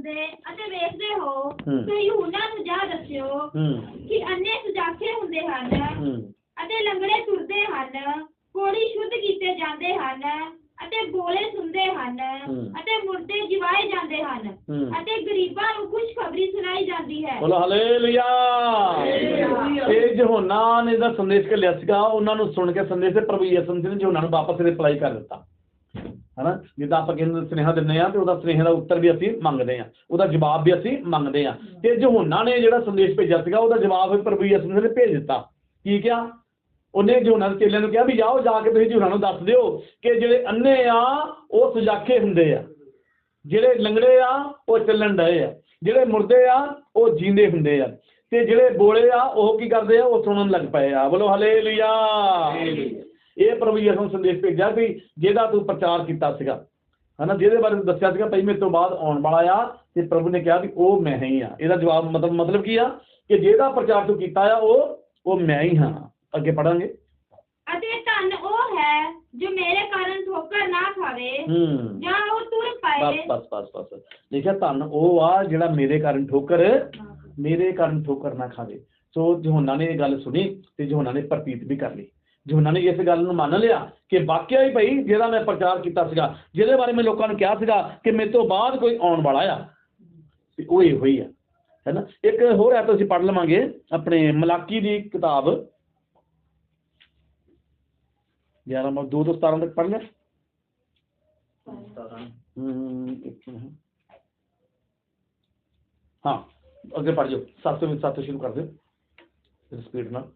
ਸੁਣਦੇ ਅਤੇ ਵੇਖਦੇ ਹੋ ਹੂੰ। ਤੇ ਯਹੂਨਾ ਨੂੰ ਜਾ ਦੱਸਿਓ ਹੂੰ ਕਿ ਅੰਨੇ ਸੁਜਾਖੇ ਹੁੰਦੇ ਹਨ ਹੂੰ ਅਤੇ ਲੰਗੜੇ ਤੁਰਦੇ ਹਨ ਕੋੜੀ ਸ਼ੁੱਧ ਕੀਤੇ ਜਾਂਦੇ ਹਨ ਅਤੇ ਬੋਲੇ ਸੁਣਦੇ ਹਨ ਹੂੰ। ਅਤੇ ਮੁਰਦੇ ਜਿਵਾਏ ਜਾਂਦੇ ਹਨ ਹੂੰ। ਅਤੇ ਗਰੀਬਾਂ ਨੂੰ ਖੁਸ਼ਖਬਰੀ ਸੁਣਾਈ ਜਾਂਦੀ ਹੈ ਬੋਲੋ ਹਾਲੇਲੂਇਆ ਇਹ ਯਹੋਨਾ ਨੇ ਦਾ ਸੰਦੇਸ਼ ਘੱਲਿਆ ਸੀਗਾ ਉਹਨਾਂ ਨੂੰ ਸੁਣ ਕੇ ਸੰਦੇਸ਼ ਤੇ ਪ੍ਰਭੂ ਯਿਸੂ ਮਸੀਹ ਨੇ ਯਹੋਨਾ ਨੂੰ ਵਾਪਸ ਰਿਪਲਾਈ ਕਰ ਦਿੱਤਾ ਹਨਾ? ਜਿੱਦਾਂ ਆਪਾਂ ਕਿਸੇ ਨੂੰ ਸੁਨੇਹਾ ਦਿੰਦੇ ਆ ਤੇ ਉਹਦਾ ਸੁਨੇਹੇ ਦਾ ਉੱਤਰ ਵੀ ਅਸੀਂ ਮੰਗਦੇ ਆ ਉਹਦਾ ਜਵਾਬ ਵੀ ਅਸੀਂ ਮੰਗਦੇ ਆ ਤੇ ਯਹੋਨਾ ਨੇ ਜਿਹੜਾ ਸੰਦੇਸ਼ ਭੇਜਿਆ ਸੀਗਾ, ਉਹਦਾ ਜਵਾਬ ਵੀ ਪ੍ਰਭੂ ਯਿਸੂ ਨੇ ਭੇਜ ਦਿੱਤਾ। ਕੀ ਕਿਹਾ? ਉਹਨੇ ਯਹੋਨਾ ਦੇ ਚੇਲਿਆਂ ਨੂੰ ਕਿਹਾ ਵੀ ਜਾਓ, ਜਾ ਕੇ ਤੁਸੀਂ ਯਹੋਨਾ ਨੂੰ ਦੱਸ ਦਿਓ ਕਿ ਜਿਹੜੇ ਅੰਨੇ ਆ, ਉਹ ਸੁਜਾਖੇ ਹੁੰਦੇ ਆ। ਜਿਹੜੇ ਲੰਗੜੇ ਆ, ਉਹ ਚੱਲਣ ਡਏ ਆ। ਜਿਹੜੇ ਮੁਰਦੇ ਆ, ਉਹ ਜੀਂਦੇ ਹੁੰਦੇ ਆ। ਤੇ ਜਿਹੜੇ ਬੋਲੇ ਆ, ਉਹ ਕੀ ਕਰਦੇ ਆ? ਉਹ ਸੁਣਨ ਲੱਗ ਪਏ ਆ। ਬੋਲੋ ਹਲੇਲੂਇਆ ਇਹ ਪ੍ਰਭੂ ਯਿਸੂ ਨੇ ਸੰਦੇਸ਼ ਭੇਜਿਆ ਵੀ ਜਿਹਦਾ ਤੂੰ ਪ੍ਰਚਾਰ ਕੀਤਾ ਸੀਗਾ ਹਨਾ ਜਿਹਦੇ ਬਾਰੇ ਦੱਸਿਆ ਸੀਗਾ ਭਈ ਮੇਰੇ ਤੋਂ ਬਾਅਦ ਆਉਣ ਵਾਲਾ ਆ ਤੇ ਪ੍ਰਭੂ ਨੇ ਕਿਹਾ ਵੀ ਉਹ ਮੈਂ ਹੀ ਆ। ਇਹਦਾ ਜਵਾਬ ਮਤਲਬ ਮਤਲਬ ਕੀ ਆ? ਕਿ ਜਿਹਦਾ ਪ੍ਰਚਾਰ ਤੂੰ ਕੀਤਾ ਆ ਉਹ ਉਹ ਮੈਂ ਹੀ ਹਾਂ। ਅੱਗੇ ਪੜਾਂਗੇ ਅਤੇ ਧੰਨ ਉਹ ਹੈ ਜੋ ਮੇਰੇ ਕਾਰਨ ਠੋਕਰ ਨਾ ਖਾਵੇ ਜਾਂ ਉਹ ਤੁਰ ਬਸ ਪਏ ਬਸ ਬਸ ਬਸ। ਦੇਖਿਆ ਧੰਨ ਉਹ ਆ ਜਿਹੜਾ ਮੇਰੇ ਕਾਰਨ ਠੋਕਰ ਮੇਰੇ ਕਾਰਨ ਠੋਕਰ ਨਾ ਖਾਵੇ। ਸੋ ਜਹੋਨਾ ਨੇ ਇਹ ਗੱਲ ਸੁਣੀ ਤੇ ਜਹੋਨਾ ਨੇ ਪ੍ਰਤੀਤ ਵੀ ਕਰ ਲਈ। ਜਹੋਨਾ ਨੇ ਇਸ ਗੱਲ ਨੂੰ ਮੰਨ ਲਿਆ ਕਿ ਵਾਕਿਆ ਹੀ ਭਈ ਜਿਹੜਾ ਮੈਂ ਪ੍ਰਚਾਰ ਕੀਤਾ ਸੀਗਾ ਜਿਹਦੇ ਬਾਰੇ ਮੈਂ ਲੋਕਾਂ ਨੂੰ ਕਿਹਾ ਸੀਗਾ ਕਿ ਮੇਰੇ ਤੋਂ ਬਾਅਦ ਕੋਈ ਆਉਣ ਵਾਲਾ ਆ ਤੇ ਉਹ ਇਹੋ ਹੀ ਆ ਹੈਨਾ? ਇੱਕ ਹੋਰ ਹੈ ਤੁਸੀਂ ਪੜ੍ਹ ਲਵਾਂਗੇ ਆਪਣੇ ਮਲਾਕੀ ਦੀ ਕਿਤਾਬ। 11 ਮਾ 2 ਤੋਂ 17 ਤੱਕ ਪੜ੍ਹ ਲਿਆ। ਹਾਂ ਅੱਗੇ ਪੜ੍ਹ ਜਾਓ। 7 ਤੋਂ 7 ਸ਼ੁਰੂ ਕਰ ਦਿਓ। ਸਪੀਡ ਨਾਲ।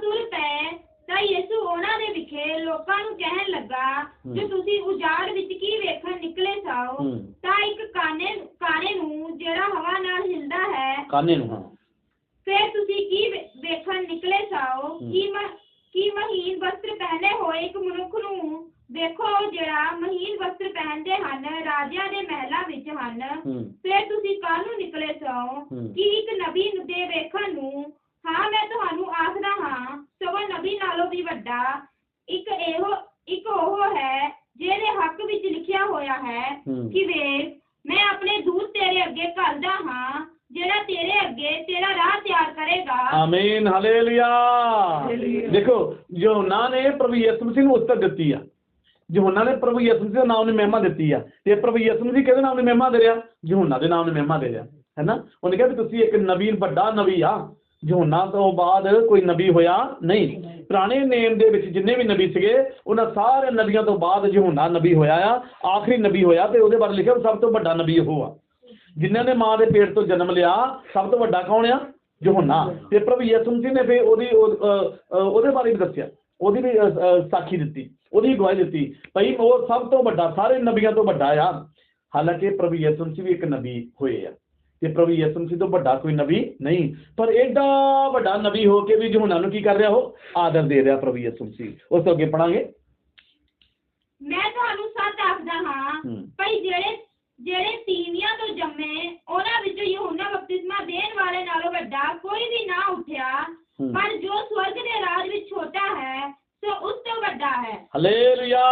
ਤੁਰ ਪਏ ਤਾਂ ਯਿਸੂ ਉਹਨਾਂ ਦੇ ਵਿਖੇ ਲੋਕਾਂ ਨੂੰ ਕਹਿਣ ਲੱਗਾ ਜੋ ਤੁਸੀਂ ਉਜਾੜ ਵਿੱਚ ਕੀ ਵੇਖਣ ਨਿਕਲੇ ਸਾਓ ਹੂੰ। ਤਾਂ ਇੱਕ ਕਾਨੇ ਕਾਨੇ ਨੂੰ ਜਿਹੜਾ ਹਵਾ ਨਾਲ ਹਿਲਦਾ ਹੈ ਕਾਨੇ ਨੂੰ ਹਾਂ ਫਿਰ ਤੁਸੀਂ ਕੀ ਵੇ- ਵੇਖਣ ਨਿਕਲੇ ਸਾਓ ਹੂੰ। ਕੀ ਮ ਕੀ ਮਹੀਨ ਵਸਤਰ ਪਹਿਨੇ ਹੋਏ ਇੱਕ ਮਨੁੱਖ ਨੂੰ ਦੇਖੋ ਜਿਹੜਾ ਮਹੀਨ ਵਸਤਰ ਪਹਿਨਦੇ ਹਨ ਰਾਜਿਆਂ ਦੇ ਮਹਿਲਾਂ ਵਿੱਚ ਹਨ ਹੂੰ ਫਿਰ ਤੁਸੀਂ ਕੱਲ ਨੂੰ ਨਿਕਲੇ ਸੋ ਹੂੰ। ਕਿ ਇੱਕ ਨਬੀ ਨੂੰ ਦੇ ਵੇਖਣ ਨੂੰ ਹਾਂ ਮੈਂ ਤੁਹਾਨੂੰ ਆਖਦਾ ਸਗੋਂ ਨਬੀ ਨਾਲੋਂ ਵੀ ਵੱਡਾ ਇੱਕ ਇਹੋ ਇੱਕ ਉਹ ਹੈ ਜਿਹਦੇ ਹੱਕ ਵਿੱਚ ਲਿਖਿਆ ਹੋਇਆ ਹੈ ਹੂੰ। ਕਿ ਵੇਖ ਮੈਂ ਆਪਣੇ ਦੂਤ ਤੇਰੇ ਅੱਗੇ ਘੱਲਦਾ ਹਾਂ ਜਿਹੜਾ ਤੇਰੇ ਅੱਗੇ ਤੇਰਾ ਰਾਹ ਤਿਆਰ ਕਰੇਗਾ। ਆਮੀਨ ਹਾਲੇਲੂਇਆ। ਦੇਖੋ ਯੋਨਾ ਨੇ ਪ੍ਰਭੂ ਯਿਸੂ ਮਸੀਹ ਨੂੰ ਉਤਰ ਦਿੱਤੀ ਆ। ਯੋਨਾ ਨੇ ਪ੍ਰਭੂ ਯਿਸੂ ਮਸੀਹ ਦੇ ਨਾਮ ਨੂੰ ਮਹਿਮਾ ਦਿੱਤੀ ਆ। ਤੇ ਪ੍ਰਭੂ ਯਿਸੂ ਮਸੀਹ ਕਿਹਦੇ ਨਾਮ ਨੂੰ ਮਹਿਮਾ ਦੇ ਰਿਹਾ? ਯੋਨਾ ਦੇ ਨਾਮ ਨੂੰ ਮਹਿਮਾ ਦੇ ਰਿਹਾ। ਹੈਨਾ? ਉਹਨੇ ਕਿਹਾ ਵੀ ਤੁਸੀਂ ਇੱਕ ਨਬੀ ਵੱਡਾ ਨਬੀ ਆ। ਯੋਨਾ ਤੋਂ ਬਾਅਦ ਕੋਈ ਨਬੀ ਹੋਇਆ ਨਹੀਂ। ਪੁਰਾਣੇ ਨੇਮ ਦੇ ਵਿੱਚ ਜਿੰਨੇ ਵੀ ਨਬੀ ਸੀਗੇ ਉਹਨਾਂ ਸਾਰੇ ਨਬੀਆਂ ਤੋਂ ਬਾਅਦ ਯੋਨਾ ਨਬੀ ਹੋਇਆ ਆ ਆਖਰੀ ਨਬੀ ਹੋਇਆ ਤੇ ਉਹਦੇ ਬਾਰੇ ਲਿਖਿਆ ਸਭ ਤੋਂ ਵੱਡਾ ਨਬੀ ਉਹ ਆ। ਜਿਨ੍ਹਾਂ ਨੇ ਮਾਂ ਦੇ ਪੇਟ ਤੋਂ ਜਨਮ ਲਿਆ ਸਭ ਤੋਂ ਵੱਡਾ ਕੌਣ ਆ? ਯੋਹੰਨਾ ਤੇ ਪ੍ਰਭੂ ਯਿਸੂ ਮਸੀਹ ਨੇ ਫਿਰ ਉਹਦੀ ਉਹਦੇ ਬਾਰੇ ਵੀ ਦੱਸਿਆ। ਉਹਦੀ ਵੀ ਸਾਖੀ ਦਿੱਤੀ। ਉਹਦੀ ਗਵਾਹੀ ਦਿੱਤੀ ਭਈ ਉਹ ਸਭ ਤੋਂ ਵੱਡਾ ਸਾਰੇ ਨਬੀਆਂ ਤੋਂ ਵੱਡਾ ਆ। ਹਾਲਾਂਕਿ ਪ੍ਰਭੂ ਯਿਸੂ ਮਸੀਹ ਵੀ ਇੱਕ ਨਬੀ ਹੋਏ ਆ। ਤੇ ਪ੍ਰਭੂ ਯਿਸੂ ਮਸੀਹ ਤੋਂ ਵੱਡਾ ਕੋਈ ਨਬੀ ਨਹੀਂ। ਪਰ ਐਡਾ ਵੱਡਾ ਨਬੀ ਹੋ ਕੇ ਵੀ ਯੋਹੰਨਾ ਨੂੰ ਕੀ ਕਰ ਰਿਹਾ ਉਹ? ਆਦਰ ਦੇ ਰਿਹਾ ਪ੍ਰਭੂ ਯਿਸੂ ਮਸੀਹ। ਉਸ ਤੋਂ ਅੱਗੇ ਪੜਾਂਗੇ ਮੈਂ ਤੁਹਾਨੂੰ ਸੱਚ ਆਖਦਾ ਹਾਂ। ਭਈ ਜਿਹੜੇ ਜਿਹੜੇ ਤੀਵੀਆਂ ਤੋਂ ਜੰਮੇ ਉਹਨਾਂ ਵਿੱਚੋਂ ਯਹੋਨਾ ਬਪਤਿਸਮਾ ਦੇਣ ਵਾਲੇ ਨਾਲੋਂ ਵੱਡਾ ਕੋਈ ਵੀ ਨਾ ਉੱਠਿਆ। ਪਰ ਜੋ ਸਵਰਗ ਦੇ ਰਾਜ ਵਿੱਚ ਛੋਟਾ ਹੈ ਸੋ ਉਸ ਤੋਂ ਵੱਡਾ ਹੈ। ਹਲੇਲੂਇਆ।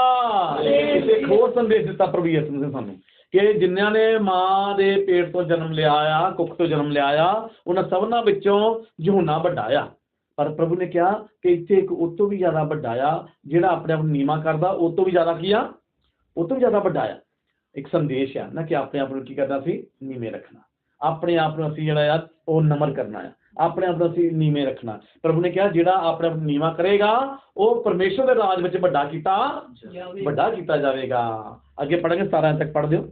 ਇੱਕ ਹੋਰ ਸੰਦੇਸ਼ ਦਿੱਤਾ ਪ੍ਰਭੂ ਯਿਸੂ ਨੇ ਸਾਨੂੰ। ਕਿ ਜਿਨ੍ਹਾਂ ਨੇ ਮਾਂ ਦੇ ਪੇਟ ਤੋਂ ਜਨਮ ਲਿਆ ਆ ਕੁੱਖ ਤੋਂ ਜਨਮ ਲਿਆ ਆ ਉਹਨਾਂ ਸਭਨਾਂ ਵਿੱਚੋਂ ਯਹੋਨਾ ਵੱਡਾ ਆ। ਪਰ ਪ੍ਰਭੂ ਨੇ ਕਿਹਾ ਕਿ ਇੱਥੇ ਇੱਕ ਉਹ ਤੋਂ ਵੀ ਜ਼ਿਆਦਾ ਵੱਡਾ ਆ ਜਿਹੜਾ ਆਪਣੇ ਆਪ ਨੂੰ ਨੀਵਾਂ ਕਰਦਾ ਉਹ ਤੋਂ ਵੀ ਜ਼ਿਆਦਾ ਕੀ ਆ? ਉਹ ਤੋਂ ਵੀ ਜ਼ਿਆਦਾ ਵੱਡਾ ਆ। ਇੱਕ ਸੰਦੇਸ਼ ਆ ਨਾ ਕਿ ਆਪਣੇ ਆਪ ਨੂੰ ਕੀ ਕਰਨਾ ਸੀ? ਨੀਵੇਂ ਰੱਖਣਾ। ਆਪਣੇ ਆਪ ਨੂੰ ਅਸੀਂ ਜਿਹੜਾ ਆ ਉਹ ਨਮਨ ਕਰਨਾ ਆ। ਆਪਣੇ ਆਪ ਨੂੰ ਅਸੀਂ ਨੀਵੇਂ ਰੱਖਣਾ। ਪ੍ਰਭੂ ਨੇ ਕਿਹਾ ਜਿਹੜਾ ਆਪਣੇ ਆਪ ਨੂੰ ਨੀਵਾਂ ਕਰੇਗਾ ਉਹ ਪਰਮੇਸ਼ਰ ਦੇ ਰਾਜ ਵਿੱਚ ਵੱਡਾ ਕੀਤਾ ਵੱਡਾ ਕੀਤਾ ਜਾਵੇਗਾ। ਅੱਗੇ ਪੜਾਂਗੇ 17 ਤੱਕ ਪੜ੍ਹ ਦਿਓ।